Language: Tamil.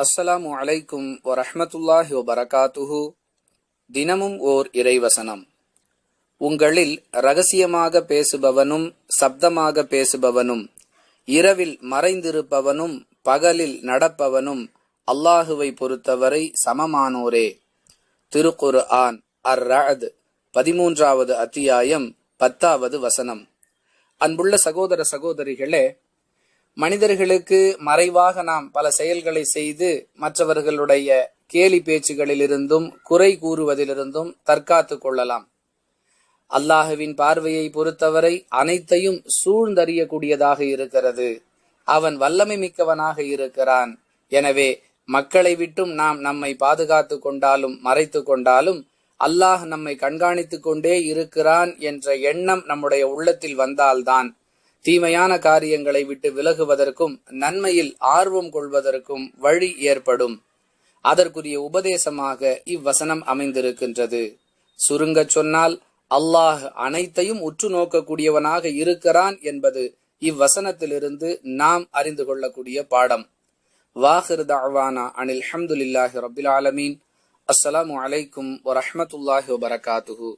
அஸ்ஸலாமு அலைக்கும் வரஹமத்துல்லாஹி வபரகாத்துஹு. தினமும் ஓர் இறைவசனம். உங்களில் ரகசியமாக பேசுபவனும் சப்தமாக பேசுபவனும் இரவில் மறைந்திருப்பவனும் பகலில் நடப்பவனும் அல்லாஹுவை பொறுத்தவரை சமமானோரே. திருக்குர் ஆன் அர் ரஅத் பதிமூன்றாவது அத்தியாயம் பத்தாவது வசனம். அன்புள்ள சகோதர சகோதரிகளே மனிதர்களுக்கு மறைவாக நாம் பல செயல்களை செய்து மற்றவர்களுடைய கேலி பேச்சுகளிலிருந்தும் குறை கூறுவதிலிருந்தும் தற்காத்து கொள்ளலாம். அல்லாஹுவின் பார்வையை பொறுத்தவரை அனைத்தையும் சூழ்ந்தறியக்கூடியதாக இருக்கிறது. அவன் வல்லமை மிக்கவனாக இருக்கிறான். எனவே மக்களை விட்டும் நாம் நம்மை பாதுகாத்து கொண்டாலும் மறைத்து கொண்டாலும் அல்லாஹ் நம்மை கண்காணித்துக் கொண்டே இருக்கிறான் என்ற எண்ணம் நம்முடைய உள்ளத்தில் வந்தால்தான் தீமையான காரியங்களை விட்டு விலகுவதற்கும் நன்மையில் ஆர்வம் கொள்வதற்கும் வழி ஏற்படும். அதற்குரிய உபதேசமாக இவ்வசனம் அமைந்திருக்கின்றது. சுருங்கச் சொன்னால் அல்லாஹ் அனைத்தையும் உற்று நோக்கக்கூடியவனாக இருக்கிறான் என்பது இவ்வசனத்திலிருந்து நாம் அறிந்து கொள்ளக்கூடிய பாடம். வாஹிர் தாவானா அனில் ஹம்துலில்லாஹி ரபில் ஆலமீன். அஸ்ஸலாமு அலைக்கும் வரஹ்மத்துல்லாஹி வபரகாத்துஹூ.